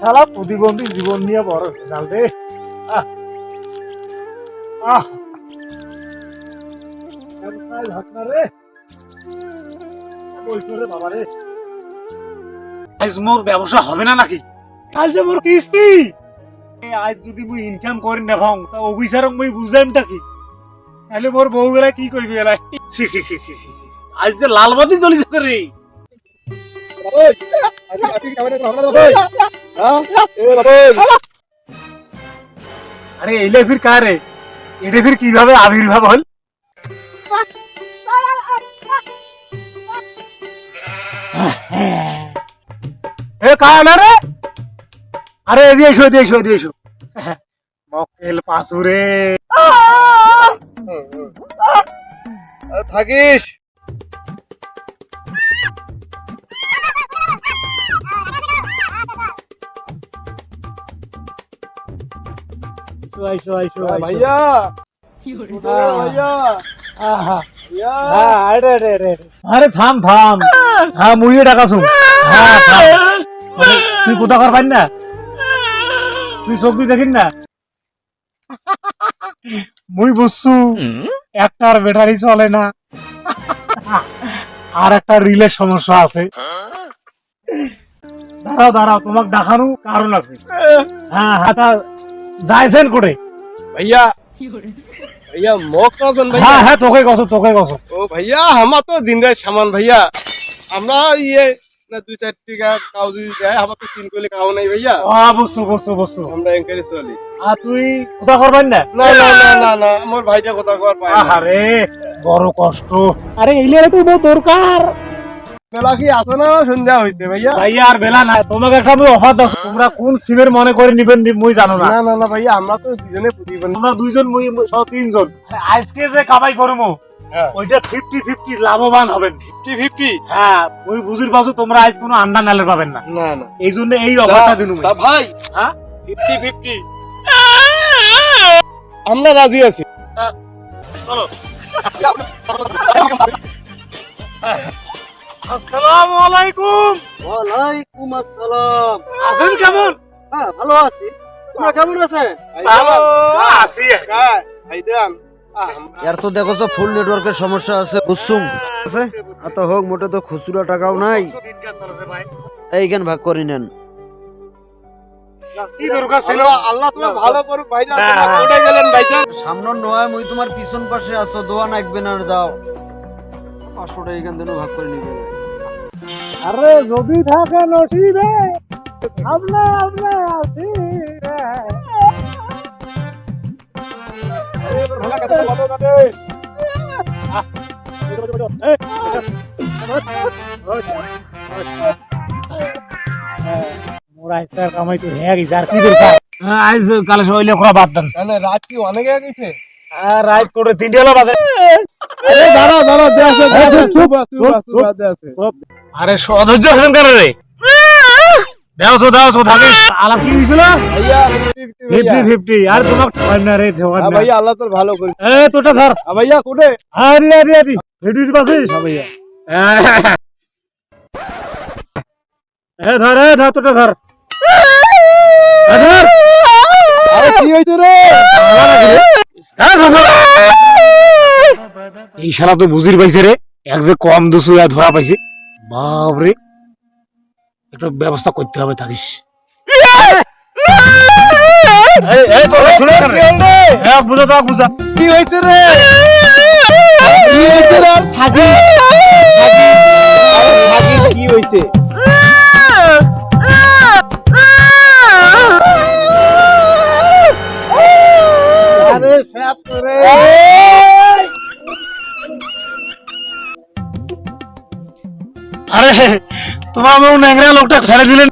শালা প্রতিবন্ধী জীবন নিয়ে বড় ভেজাল রে। আহ। আহ। কেমন ঘটনা রে? বাবা রে? আজ মোর ব্যবসা হবে না নাকি? কাল যে মোর কিস্তি। আজ যদি মুই ইনকাম করি না ভাঙ তা অফিসারক মুই বুঝাইমটা কি? তাহলে মোর বউ গেলা কি কইবি গেলা সি সি সি সি সি। আজ যে লালবাতি জ্বলি যাচ্ছে রে আরে এইলে ফির কার রে? এটা ফির কীভাবে আবির্ভাব হল? এ, কার না রে? আরে, এদিকে এসো এদিকে এসো এদিকে এসো। মক্কেল পাসুরে থাকিস। আইসো আইসো আইসো ভাইয়া। আহ, ভাইয়া। আহা। ভাইয়া। হ্যাঁ, আরে রে রে রে। আরে থাম থাম। হ্যাঁ মুইও টাকা শুন হ্যাঁ তুই কোথা কর পাই না? তুই সবজি দেখিস না? মুই বুঝছু একটার ব্যাটারি চলে না। আর একটা রিলের সমস্যা আছে। দাঁড়াও দাঁড়াও তোমাকে দেখানো কারণ আছে। হ্যাঁ হ্যাঁ যাইছেন কোটে ভাইয়া ভাইয়া মোক কজন ভাইয়া? হ্যাঁ হ্যাঁ তোকে কসো তোকে কসো ও ভাইয়া আমার তো দিন রাত সামান ভাইয়া। আমরা ইয়ে না দুই চার টাকা কাউ যদি দেয় আমার তো তিন কোলে কাউ নাই ভাইয়া। আ বসু বসু বসু। আমরা এনকারি চলি। আর তুই কথা করবেন না? না না না না না আমার ভাইটা কোথা কর পায় আরে বড় কষ্ট। আরে এইলে তুই বহুত দরকার। সন্ধ্যা হইতে ভাইয়া? ভাইয়া আর বেলা না অফার দাস তোমরা কোন সিমের মনে করে নিবেন মুই জানো না। না ভাইয়া আমরা তো তোমরা দুইজন মুই সহ তিনজন। হ্যাঁ, আজকে যে কামাই করব হ্যাঁ। ওইটা ফিফটি ফিফটি লাভবান হবেন। ফিফটি ফিফটি হ্যাঁ ওই তোমরা আজ কোনো আন্ডা নালে পাবেন না। এই জন্য এই অফারটা দিন ফিফটি ফিফটি আমরা রাজি আছি। হ্যাঁ, আসসালামু আলাইকুম। ওয়ালাইকুম আসসালাম। আছেন কেমন? হ্যাঁ ভালো আছি। তোমরা কেমন আছে ভালো। আছি আর এর তো দেখো তো ফুল নেটওয়ার্কের সমস্যা আছে। কুসুম আছে? এত হোক মোটে তো খুচরা টাকাও নাই। এইখান ভাগ করে নেন? হ্যাঁ। ভাইজান সামনের নয় মুই তোমার পিছন পাশে আছো দোয়া নাকবে না যাও। পাঁচশোটা এইখান থেকে ভাগ করে নিবে আরে যদি থাকে নসিবে রে। এই, এসব। মোর আজকাল কামাই তো হ্যাঁ গেছে কি দরকার হ্যাঁ, আজ কালে সবাই লেখরা বাদ দেন মানে রাত কি অনেক গেছে আর রাত করে তিনটে হলো বাজে আরে দাঁড়া দাঁড়া দে আছে দে আছে চুপ, চুপ, চুপ চুপ চুপ, চুপ দে আছে। আরে সধৈর্য আছেন কেন রে? দেওছো দেওছো থাকিস আলাপ কি হয়েছিল? ভাইয়া ফিফটি ফিফটি ফিফটি আর তোমাকে ঠকান না রে ঠকান না। ভাইয়া আল্লাহ তোর ভালো করি এ তোটা ধর। ভাইয়া কোটে আরে আরে আরে ফিফটি পাচ্ছিস? ভাইয়া। এ ধর এ ধর তোটা ধর। ধর। আরে কি হইছে রে এ ধর, ধর। এই শালা তো বুঝির পাইছে রে। এক যে কম দুশো ধরা পাইছে। বাপরে। একটা ব্যবস্থা করতে হবে থাকিস। বুঝা কি হয়েছে রে? কি হইছে রে? আর থাকি থাকি আরে থাকি কি হইছে আরে তোমার ন্যাংরা লোকটা ফেলে দিলেন।